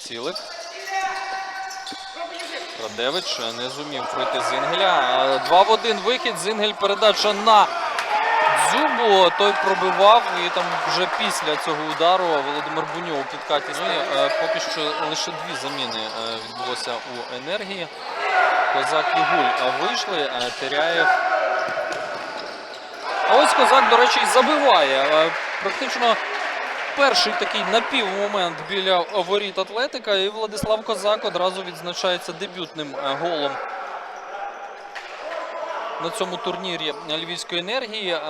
Цілик. Радевич е, не зумів пройти Зінгеля. Два в один вихід. Зінгель передача на Дзюбу. Той пробивав. І там вже після цього удару Володимир Буньов у підкаті. Ну, е, поки що лише дві заміни е, відбулося у енергії. Козак і Гуль вийшли. Теряєв. А ось козак, до речі, забиває. Практично перший такий напівмомент біля воріт Атлетика. І Владислав Козак одразу відзначається дебютним е, голом на цьому турнірі Львівської енергії. Е,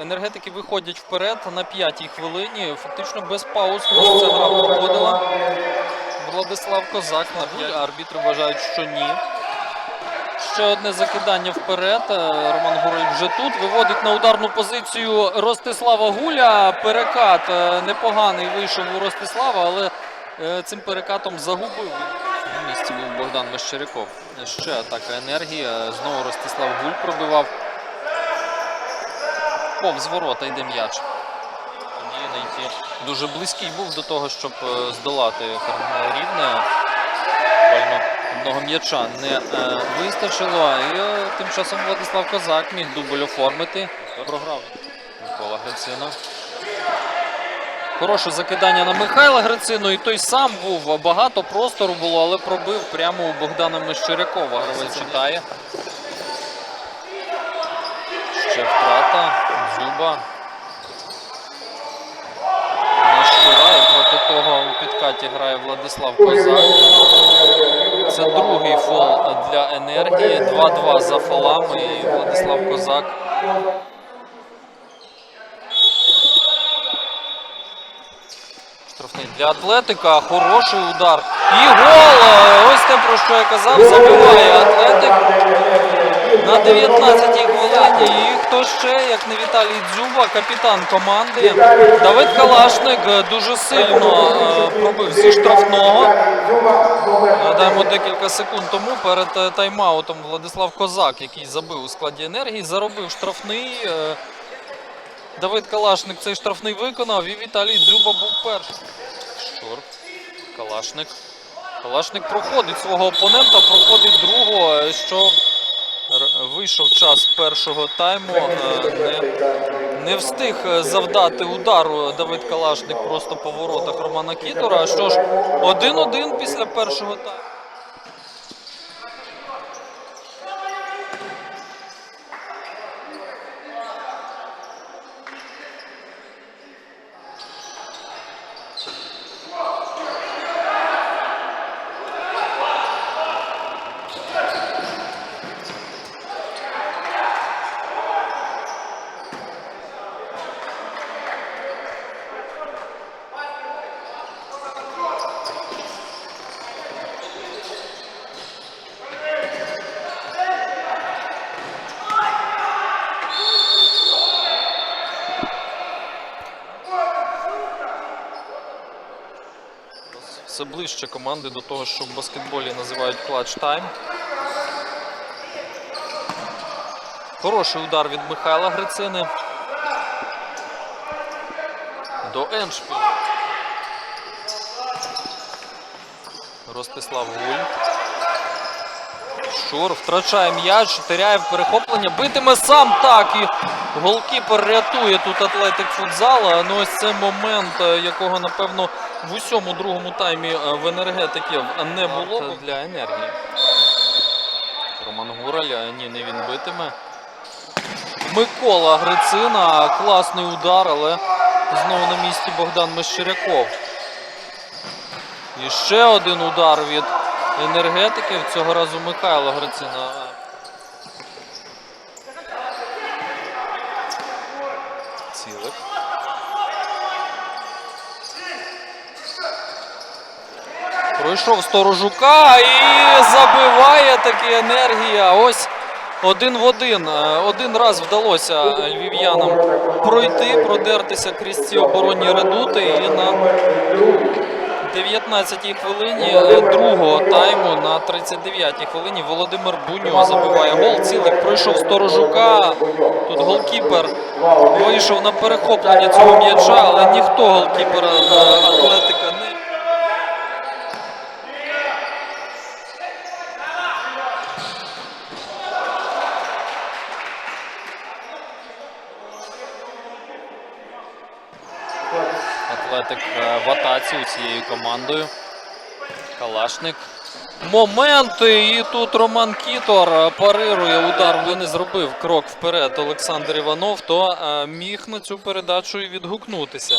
Енергетики виходять вперед на п'ятій хвилині. Фактично без пауз ця гра проходила. Владислав Козак на. Арбітри вважають, що ні. Ще одне закидання вперед. Е, Роман Гураль вже тут. Виводить на ударну позицію Ростислава Гуля. Перекат е, непоганий вийшов у Ростислава, але е, цим перекатом загубив. На місці був Богдан Мещеряков. Ще атака енергії. Е, Знову Ростислав Гуль пробивав. Повз ворота йде м'яч. Дуже близький був до того, щоб здолати Кармел Рівне. Одного м'яча не е, вистачило. І е, тим часом Владислав Козак міг дубль оформити. Програв Микола Грицина. Хороше закидання на Михайла Грицину. І той сам був. Багато простору було, але пробив прямо у Богдана Мещерякова. Гравець читає. Ще втрата. Дзюба. На. І проти того у підкаті грає Владислав Козак. Це другий фол для енергії. 2-2 за фолами. І Владислав Козак. Штрафний для Атлетика. Хороший удар. І гол! Ось те, про що я казав, забиває Атлетик на 19-й хвилині. І хто ще, як не Віталій Дзюба, капітан команди. Давид Калашник е, дуже сильно е, пробив зі штрафного. Нагадаємо декілька секунд тому перед е, тайм-аутом Владислав Козак, який забив у складі енергії, заробив штрафний. е, Давид Калашник цей штрафний виконав і Віталій Дзюба був перший. Щур. Калашник. Калашник проходить свого опонента, проходить другого, е, що вийшов час першого тайму. е, Не, не встиг е, завдати удару Давид Калашник просто по воротах Романа Кітора. Що ж, 1-1 після першого тайму. Все ближче команди до того, що в баскетболі називають клатч тайм. Хороший удар від Михайла Грицини. До Еншпіла. Ростислав Гуль. Шур втрачає м'яч, теряє перехоплення, битиме сам так. І голкіпер рятує тут атлетик футзала. Ну ось це момент, е, якого, напевно, в усьому другому таймі е, в енергетиків не було б для енергії. Роман Гураль, ні, не він битиме. Микола Грицина, класний удар, але знову на місці Богдан Мещеряков. І ще один удар від енергетиків. Цього разу Михайло Грицина. Цілик. Пройшов сторожука і забиває таки енергія. Ось один в один. Е, Один раз вдалося львів'янам пройти, продертися крізь ці оборонні редути. І на 19-й хвилині е, другого тайму на 39-й хвилині Володимир Буньо забиває гол. Цілик пройшов сторожука. Тут голкіпер вийшов на перехоплення цього м'яча, але ніхто голкіпера е, атлетика не. Атлетик е, в атаці цією командою. Калашник. Моменти. І тут Роман Кітор е, парирує удар. Він не зробив крок вперед Олександр Іванов, то е, міг на цю передачу і відгукнутися.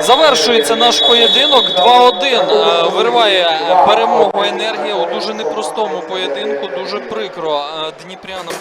Завершується наш поєдинок 2-1. Е, Вириває перемогу енергія у дуже непростому поєдинку. Дуже прикро дніпрянам.